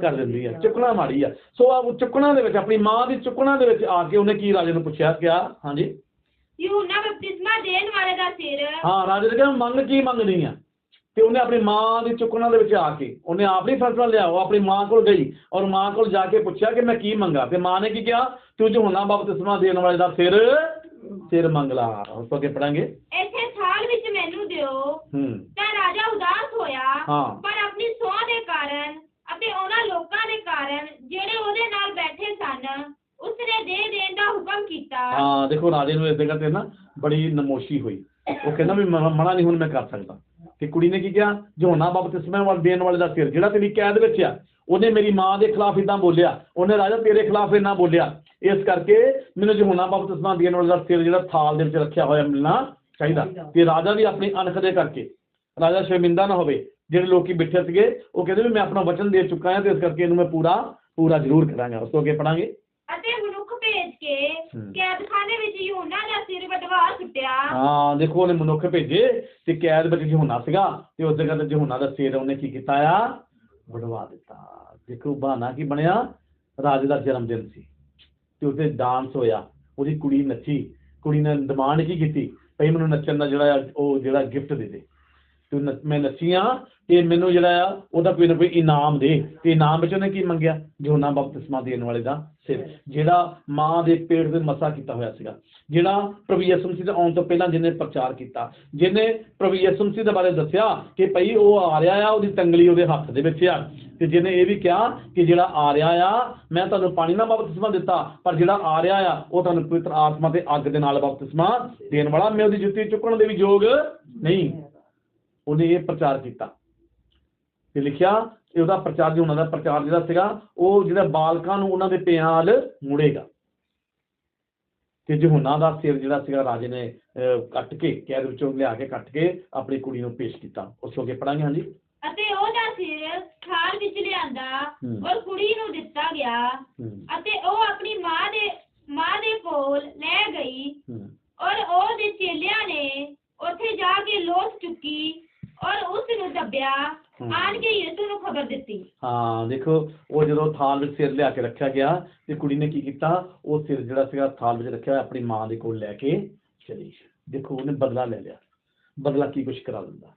ਕਰ ਦਿੰਦੀ ਆ। ਚੁੱਕਣਾ ਮਾੜੀ ਆ। ਸੋ ਆ ਚੁੱਕਣਾ ਦੇ ਵਿੱਚ ਆਪਣੀ ਮਾਂ ਦੀ ਚੁੱਕਣਾ ਦੇ ਵਿੱਚ ਆ ਕੇ ਉਹਨੇ ਕੀ ਰਾਜੇ ਨੂੰ ਪੁੱਛਿਆ? ਕਿਹਾ ਹਾਂਜੀ। ਯਹੂਨਾ ਬਪਤਿਸਮਾ ਦੇਣ ਵਾਲੇ ਦਾ ਸਿਰ। ਹਾਂ ਰਾਜੇ ਨੇ ਕਿਹਾ ਮੰਗ ਕੀ ਮੰਗਣੀ ਆ? ਤੇ ਉਹਨੇ ਆਪਣੀ ਮਾਂ ਦੀ ਚੁੱਕਣਾ ਦੇ ਵਿੱਚ ਆ ਕੇ ਉਹਨੇ ਆਪਣੀ ਫੈਸਲਾ ਲਿਆ ਉਹ ਆਪਣੀ ਮਾਂ ਕੋਲ ਗਈ ਔਰ ਮਾਂ ਕੋਲ ਜਾ ਕੇ ਪੁੱਛਿਆ ਕਿ ਮੈਂ ਕੀ ਮੰਗਾ? ਤੇ ਮਾਂ ਨੇ ਕੀ ਕਿਹਾ? ਤੂੰ ਜੋ ਹੁਣਾ ਬਪਤਿਸਮਾ ਦੇਣ ਵਾਲੇ ਦਾ ਸਿਰ ਸਿਰ ਮੰਗ ਲਾ ਉਸ ਤੋਂ ਅੱਗੇ ਪੜਾਂਗੇ। ਇੱਥੇ ਥਾਲ ਵਿੱਚ ਮੈਨੂੰ ਦਿਓ। ਹੂੰ। ਤਾਂ ਰਾਜਾ ਉਦਾਸ ਹੋਇਆ ਹਾਂ। ਪਰ ਆਪਣੀ ਸੋਹ ਦੇ ਕਾਰਨ ਅਤੇ ਉਹਨਾਂ ਲੋਕਾਂ ਦੇ ਕਾਰਨ ਜਿਹੜੇ ਉਹਦੇ ਨਾਲ ਬੈਠੇ ਸਨ ਉਸਨੇ ਦੇ ਦੇਣ ਦਾ ਹੁਕਮ ਕੀਤਾ। ਹਾਂ ਦੇਖੋ ਰਾਜੇ ਨੂੰ ਇਸ ਜਗ੍ਹਾ ਤੇ ਨਾ ਬੜੀ ਨਮੋਸ਼ੀ ਹੋਈ। ਉਹ ਕਹਿੰਦਾ ਵੀ ਮਨਾ ਨਹੀਂ ਹੁਣ ਮੈਂ ਕਰ ਸਕਦਾ। ਤੇ ਕੁੜੀ ਨੇ ਕੀ ਕਿਹਾ? ਜੋਨਾ ਬਪਤਿਸਮਾ ਵਾਲ ਦੇਣ ਵਾਲੇ ਦਾ ਸਿਰ ਜਿਹੜਾ ਤੇਰੀ ਕੈਦ ਵਿੱਚ ਆ ਉਹਨੇ ਮੇਰੀ ਮਾਂ ਦੇ ਖਿਲਾਫ ਇਦਾਂ ਬੋਲਿਆ ਉਹਨੇ ਰਾਜਾ ਤੇਰੇ ਖਿਲਾਫ ਇੰਨਾ ਬੋਲਿਆ। ਇਸ ਕਰਕੇ ਮੈਨੂੰ ਜੋਨਾ ਬਪਤਿਸਮਾ ਦੇਣ ਵਾਲੇ ਦਾ ਸਿਰ ਜਿਹੜਾ ਥਾਲ ਦੇ ਵਿੱਚ ਰੱਖਿਆ ਹੋਇਆ ਮਿਲਣਾ ਚਾਹੀਦਾ ਤੇ ਰਾਜਾ ਵੀ ਆਪਣੀ ਅਣਖ ਦੇ ਕਰਕੇ ਰਾਜਾ ਸ਼ਰਮਿੰਦਾ ਨਾ ਹੋਵੇ ਜਿਹੜੇ ਲੋਕੀ ਬੈਠੇ ਸੀਗੇ ਉਹ ਕਹਿੰਦੇ ਵੀ ਮੈਂ ਆਪਣਾ ਵਚਨ ਦੇ ਚੁੱਕਾ ਹਾਂ ਤੇ ਇਸ ਕਰਕੇ ਇਹਨੂੰ ਮੈਂ ਪੂਰਾ ਪੂਰਾ ਜ਼ਰੂਰ ਕਰਾਂਗਾ। ਉਸ ਤੋਂ ਅੱਗੇ ਪੜਾਂਗੇ ਅਤੇ ਮਨੁੱਖ ਭੇਜ ਕੇ। ਕੈਦਖਾਨੇ ਵਿੱਚ ਯੂਹਨਾ ਦਾ ਸਿਰ ਵਡਵਾ ਹਾਂ, ਦੇਖੋ, ਉਹਨੇ ਮਨੁੱਖ ਭੇਜੇ ਤੇ ਕੈਦ ਵਿੱਚ ਜਹੋਨਾ ਸੀਗਾ ਤੇ ਉਸ ਜਗ੍ਹਾ ਤੇ ਜਹੋਨਾ ਦਾ ਸਿਰ ਉਹਨੇ ਕੀ ਕੀਤਾ ਆ? ਵਡਵਾ ਦਿੱਤਾ। ਦੇਖੋ, ਬਹਾਨਾ ਕੀ ਬਣਿਆ? ਰਾਜੇ ਦਾ ਜਨਮ ਦਿਨ ਸੀ ਤੇ ਉਸਦੇ ਡਾਂਸ ਹੋਇਆ। ਉਹਦੀ ਕੁੜੀ ਨੱਚੀ। ਕੁੜੀ ਨੇ ਡਿਮਾਂਡ ਕੀ ਕੀਤੀ? ਭਈ ਮੈਨੂੰ ਨੱਚਣ ਦਾ ਜਿਹੜਾ ਉਹ ਜਿਹੜਾ ਗਿਫਟ ਦੇ ਦੇ। ਤੂੰ ਨੱਚ- ਮੈਂ ਨੱਚੀਆਂ ਤੇ ਮੈਨੂੰ ਜਿਹੜਾ ਆ, ਉਹਦਾ ਕੋਈ ਨਾ ਕੋਈ ਇਨਾਮ ਦੇ। ਤੇ ਇਨਾਮ ਵਿੱਚ ਉਹਨੇ ਕੀ ਮੰਗਿਆ? ਜੋਨਾ ਬਪਤਿਸਮਾ ਦੇਣ ਵਾਲੇ ਦਾ ਸਿਰ, ਜਿਹੜਾ ਮਾਂ ਦੇ ਪੇਟ ਦੇ ਮਸਾ ਕੀਤਾ ਹੋਇਆ ਸੀਗਾ। ਜਿਹੜਾ ਪ੍ਰਭੂ ਯਿਸੂ ਮਸੀਹ ਦੇ ਆਉਣ ਤੋਂ ਪਹਿਲਾਂ ਜਿਹਨੇ ਪ੍ਰਚਾਰ ਕੀਤਾ, ਜਿਹਨੇ ਪ੍ਰਭੂ ਯਿਸੂ ਮਸੀਹ ਦੇ ਬਾਰੇ ਦੱਸਿਆ ਕਿ ਭਈ ਉਹ ਆ ਰਿਹਾ ਆ, ਉਹਦੀ ਤੰਗਲੀ ਉਹਦੇ ਹੱਥ ਦੇ ਵਿੱਚ ਆ। ਤੇ ਜਿਹਨੇ ਇਹ ਵੀ ਕਿਹਾ ਕਿ ਜਿਹੜਾ ਆ ਰਿਹਾ ਆ, ਮੈਂ ਤੁਹਾਨੂੰ ਪਾਣੀ ਨਾਲ ਬਪਤਿਸਮਾ ਦਿੱਤਾ, ਪਰ ਜਿਹੜਾ ਆ ਰਿਹਾ ਆ, ਉਹ ਤੁਹਾਨੂੰ ਪਵਿੱਤਰ ਆਤਮਾ ਤੇ ਅੱਗ ਦੇ ਨਾਲ ਬਪਤਿਸਮਾ ਦੇਣ ਵਾਲਾ। ਮੈਂ ਉਹਦੀ ਜੁੱਤੀ ਚੁੱਕਣ ਦੇ ਵੀ ਯੋਗ ਨਹੀਂ। ਉਹਨੇ ਇਹ ਪ੍ਰਚਾਰ ਕੀਤਾ। ਤੇ ਲਿਖਿਆ ਕਿ ਉਹਦਾ ਪ੍ਰਚਾਰ ਜੋ ਉਹਨਾਂ ਦਾ ਪ੍ਰਚਾਰ ਜਿਹੜਾ ਸੀਗਾ ਉਹ ਜਿਹੜਾ ਬਾਲਕਾਂ ਨੂੰ ਉਹਨਾਂ ਦੇ ਪਿਆਂ ਵੱਲ ਮੁੜੇਗਾ। ਤੇ ਯਹੋਨਾ ਦਾ ਸਿਰ ਜਿਹੜਾ ਸੀਗਾ ਰਾਜੇ ਨੇ ਕੱਟ ਕੇ ਕੈਦ ਵਿੱਚੋਂ ਲਿਆ ਕੇ ਕੱਟ ਕੇ ਆਪਣੀ ਕੁੜੀ ਨੂੰ ਪੇਸ਼ ਕੀਤਾ। ਉਸ ਤੋਂ ਅੱਗੇ ਪੜਾਂਗੇ ਹਾਂਜੀ। ਅਤੇ ਉਹਦਾ ਸਿਰ ਥਾਲ ਵਿੱਚ ਲਿਆਂਦਾ। ਔਰ ਕੁੜੀ ਨੂੰ ਦਿੱਤਾ ਗਿਆ ਅਤੇ ਉਹ ਆਪਣੀ ਮਾਂ ਦੇ ਮਾਂ ਦੇ ਕੋਲ ਲੈ ਗਈ ਔਰ ਉਹ ਦੇ ਚੇਲਿਆਂ ਨੇ ਉੱਥੇ ਜਾ ਕੇ ਲੋਥ ਚੁੱਕੀ ਔਰ ਉਸ ਨੂੰ ਦੱਬਿਆ। ਆਣ ਕੇ ਯਿਸੂ ਨੂੰ ਖਬਰ ਦਿੱਤੀ। ਹਾਂ ਦੇਖੋ ਉਹ ਜਦੋਂ ਥਾਲ ਵਿੱਚ ਸਿਰ ਲਿਆ ਕੇ ਰੱਖਿਆ ਗਿਆ ਤੇ ਕੁੜੀ ਨੇ ਕੀ ਕੀਤਾ? ਉਹ ਸਿਰ ਜਿਹੜਾ ਸੀਗਾ ਥਾਲ ਵਿੱਚ ਰੱਖਿਆ ਹੋਇਆ ਆਪਣੀ ਮਾਂ ਦੇ ਕੋਲ ਲੈ ਕੇ ਚਲੀ ਦੇਖੋ ਉਹਨੇ ਬਦਲਾ ਲੈ ਲਿਆ। ਬਦਲਾ ਕੀ ਕੁਛ ਕਰਾ ਦਿੰਦਾ?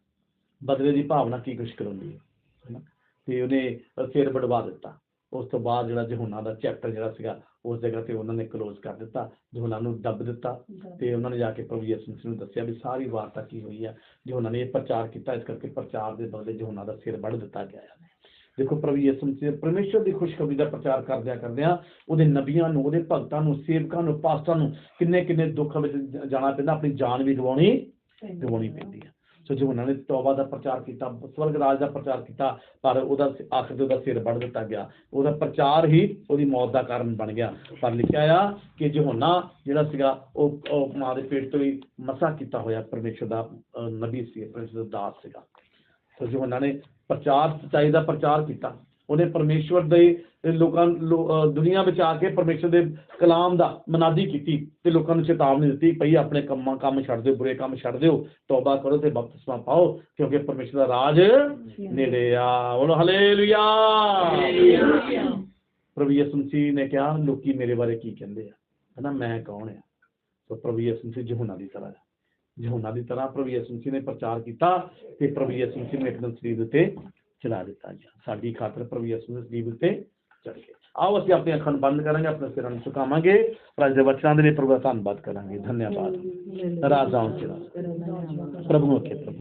ਬਦਲੇ ਦੀ ਭਾਵਨਾ ਕੀ ਕੁਛ ਕਰਾਉਂਦੀ ਹੈ? ਹੈਨਾ? ਤੇ ਉਹਨੇ ਅ, ਸਿਰ ਵਡਵਾ ਦਿੱਤਾ। ਉਸ ਤੋਂ ਬਾਅਦ ਜਿਹੜਾ ਜਹੋਨਾ ਦਾ ਚੈਪਟਰ ਜਿਹੜਾ ਸੀਗਾ ਉਸ ਜਗ੍ਹਾ ਤੇ ਉਹਨਾਂ ਨੇ ਕਲੋਜ਼ ਕਰ ਦਿੱਤਾ ਜਹੋਨਾ ਨੂੰ ਦੱਬ ਦਿੱਤਾ ਤੇ ਉਹਨਾਂ ਨੇ ਜਾ ਕੇ ਪ੍ਰਭੂ ਯਿਸੂ ਮਸੀਹ ਨੂੰ ਦੱਸਿਆ ਵੀ ਸਾਰੀ ਵਾਰਤਾ ਕੀ ਹੋਈ ਆ ਜਹੋਨਾ ਨੇ ਇਹ ਪ੍ਰਚਾਰ ਕੀਤਾ ਇਸ ਕਰਕੇ ਪ੍ਰਚਾਰ ਦੇ ਬਦਲੇ ਜਹੋਨਾ ਦਾ ਸਿਰ ਵੱਢ ਦਿੱਤਾ ਗਿਆ ਹੈ ਦੇਖੋ ਪ੍ਰਭੂ ਯਿਸੂ ਮਸੀਹ ਪਰਮੇਸ਼ਰ ਦੀ ਖੁਸ਼ਖਬਰੀ ਦਾ ਪ੍ਰਚਾਰ ਕਰਦਿਆਂ ਕਰਦਿਆਂ ਉਹਦੇ ਨਬੀਆਂ ਨੂੰ ਉਹਦੇ ਭਗਤਾਂ ਨੂੰ ਸੇਵਕਾਂ ਨੂੰ ਪਾਸਟਰਾਂ ਨੂੰ ਕਿੰਨੇ ਕਿੰਨੇ ਦੁੱਖ ਵਿੱਚ ਜਾਣਾ ਪੈਂਦਾ ਆਪਣੀ ਜਾਨ ਵੀ ਗਵਾਉਣੀ ਗਵਾਉਣੀ ਪੈਂਦੀ ਹੈ ਸੋ ਜੋ ਨੇ ਤੌਬਾ ਦਾ ਪ੍ਰਚਾਰ ਕੀਤਾ ਸਵਰਗ ਰਾਜ ਦਾ ਪ੍ਰਚਾਰ ਕੀਤਾ ਪਰ ਉਹਦਾ ਸ- ਆਖਰ ਤੇ ਉਹਦਾ ਸਿਰ ਵੱਢ ਦਿੱਤਾ ਗਿਆ। ਉਹਦਾ ਪ੍ਰਚਾਰ ਹੀ ਉਹਦੀ ਮੌਤ ਦਾ ਕਾਰਨ ਬਣ ਗਿਆ। ਪਰ ਲਿਖਿਆ ਆ ਕਿ ਯਹੋਨਾ ਜਿਹੜਾ ਸੀਗਾ ਉਹ ਮਾਂ ਦੇ ਪੇਟ ਤੋਂ ਹੀ ਮਸਾ ਕੀਤਾ ਹੋਇਆ ਪਰਮੇਸ਼ਰ ਦਾ ਅਹ, ਨਬੀ ਸੀ ਪਰਮੇਸ਼ਰ ਦਾ ਦਾਸ ਸੀਗਾ। ਸੋ ਯਹੋਨਾ ਨੇ ਪ੍ਰਚਾਰ ਸੱਚਾਈ ਦਾ ਪ੍ਰਚਾਰ ਕੀਤਾ। ਉਹਨੇ ਪਰਮੇਸ਼ਵਰ ਦੇ ਲੋਕਾਂ ਦੁਨੀਆ ਵਿੱਚ ਆ ਕੇ ਪਰਮੇਸ਼ਵਰ ਦੇ ਕਲਾਮ ਦਾ ਮਨਾਦੀ ਕੀਤੀ ਤੇ ਲੋਕਾਂ ਨੂੰ ਚੇਤਾਵਨੀ ਦਿੱਤੀ ਭਈ ਆਪਣੇ ਕੰਮਾਂ ਕੰਮ ਛੱਡ ਦਿਓ ਬੁਰੇ ਕੰਮ ਛੱਡ ਦਿਓ ਤੌਬਾ ਕਰੋ ਤੇ ਬਪਤਿਸਮਾ ਪਾਓ ਕਿਉਂਕਿ ਪਰਮੇਸ਼ਵਰ ਦਾ ਰਾਜ ਨੇੜੇ ਆ। ਬੋਲੋ ਹਲੇਲੂਇਆ। ਪ੍ਰਭੂ ਯਿਸੂ ਮਸੀਹ ਨੇ ਕਿਹਾ ਲੋਕੀ ਮੇਰੇ ਬਾਰੇ ਕੀ ਕਹਿੰਦੇ ਆ? ਹਨਾ ਮੈਂ ਕੌਣ ਆ? ਸੋ ਪ੍ਰਭੂ ਯਿਸੂ ਮਸੀਹ ਯਹੋਨਾ ਦੀ ਤਰ੍ਹਾਂ ਹੈ। ਯਹੋਨਾ ਦੀ ਤਰ੍ਹਾਂ ਪ੍ਰਭੂ ਯਿਸੂ ਮਸੀਹ ਨੇ ਪ੍ਰਚਾਰ ਕੀਤਾ ਤੇ ਪ੍ਰਭੂ ਯਿਸੂ ਮਸੀਹ ਨੂੰ ਇੱਕਦਮ ਸਰੀਰ ਉੱਤੇ ਚਲਾ ਦਿੱਤਾ ਗਿਆ। ਸਾਡੀ ਖਾਤਰ ਪ੍ਰਭੂ ਯਿਸੂ ਨੇ ਸਲੀਬ ਉੱਤੇ ਚੜ ਗਏ। ਆਓ ਅਸੀਂ ਆਪਣੀਆਂ ਅੱਖਾਂ ਨੂੰ ਬੰਦ ਕਰਾਂਗੇ ਆਪਣੇ ਸਿਰਾਂ ਨੂੰ ਝੁਕਾਵਾਂਗੇ ਪਰ ਅੱਜ ਦੇ ਵਚਨਾਂ ਦੇ ਲਈ ਪ੍ਰਭੂ ਦਾ ਧੰਨਵਾਦ ਕਰਾਂਗੇ। ਧੰਨਵਾਦ। ਰਾਜਾਂ ਚ ਰਾਜ। ਪ੍ਰਭੂ ਅੱਗੇ ਪ੍ਰਭੂ।